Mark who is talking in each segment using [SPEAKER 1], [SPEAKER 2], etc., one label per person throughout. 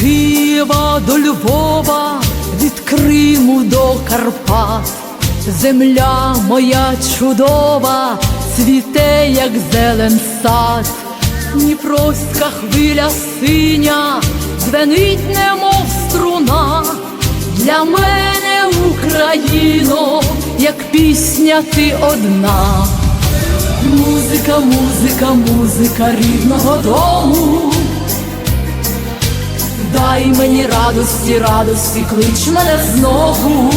[SPEAKER 1] Києва до Львова, від Криму до Карпат, земля моя чудова, цвіте, як зелен сад, Дніпровська хвиля синя, звенить, немов струна, для мене Україно, як пісня ти одна. Музика, музика, музика рідного дому. Дай мені радості, радості, клич мене знову.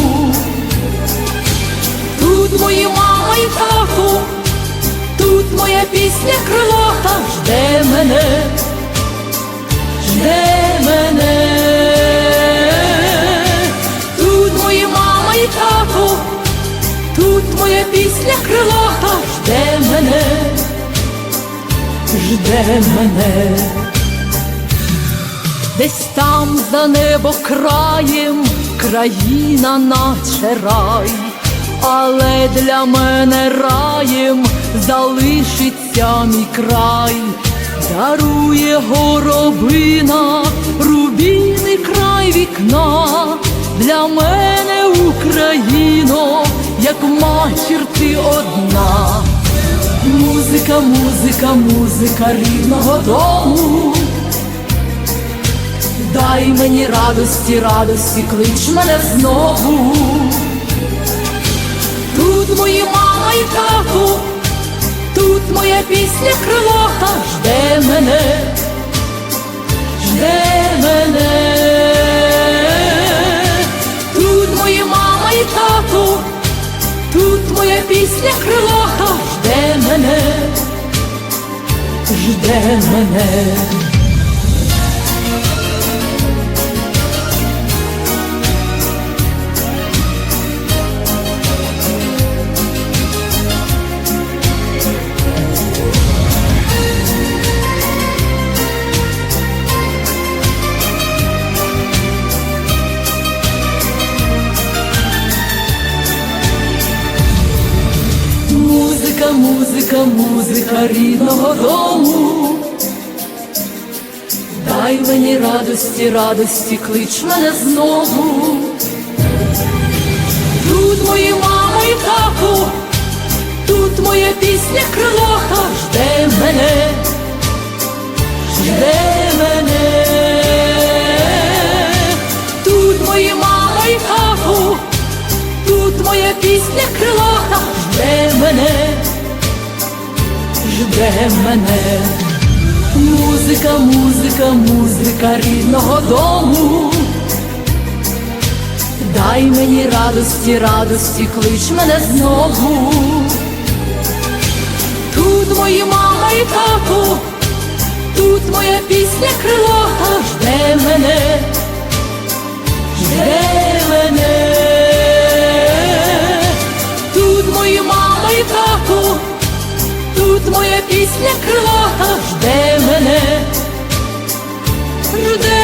[SPEAKER 1] Тут мої мама і тато, тут моя пісня крилата жде мене, жде мене. Тут мої мама і тато, тут моя пісня крилата жде мене, жде мене. Десь там за небо краєм країна наче рай, але для мене раєм залишиться мій край, дарує горобина, рубіний край вікна, для мене Україно, як матір ти одна. Музика, музика, музика рідного дому. Дай мені радості, радості, клич мене знову. Тут мої мама і тато, тут моя пісня крилата жде мене, жде мене. Тут мої мама і тато, тут моя пісня крилата жде мене, жде мене. Музика, музика, музика рідного дому. Дай мені радості, радості, клич мене знову. Тут мої мама і тату, тут моя пісня крилоха жде мене, жде жде мене. Музика, музика, музика рідного дому. Дай мені радості, радості, клич мене знову. Тут мої мама і тато, тут моя пісня крилоха жде мене, Тут моя пісня крила жде мене, жде.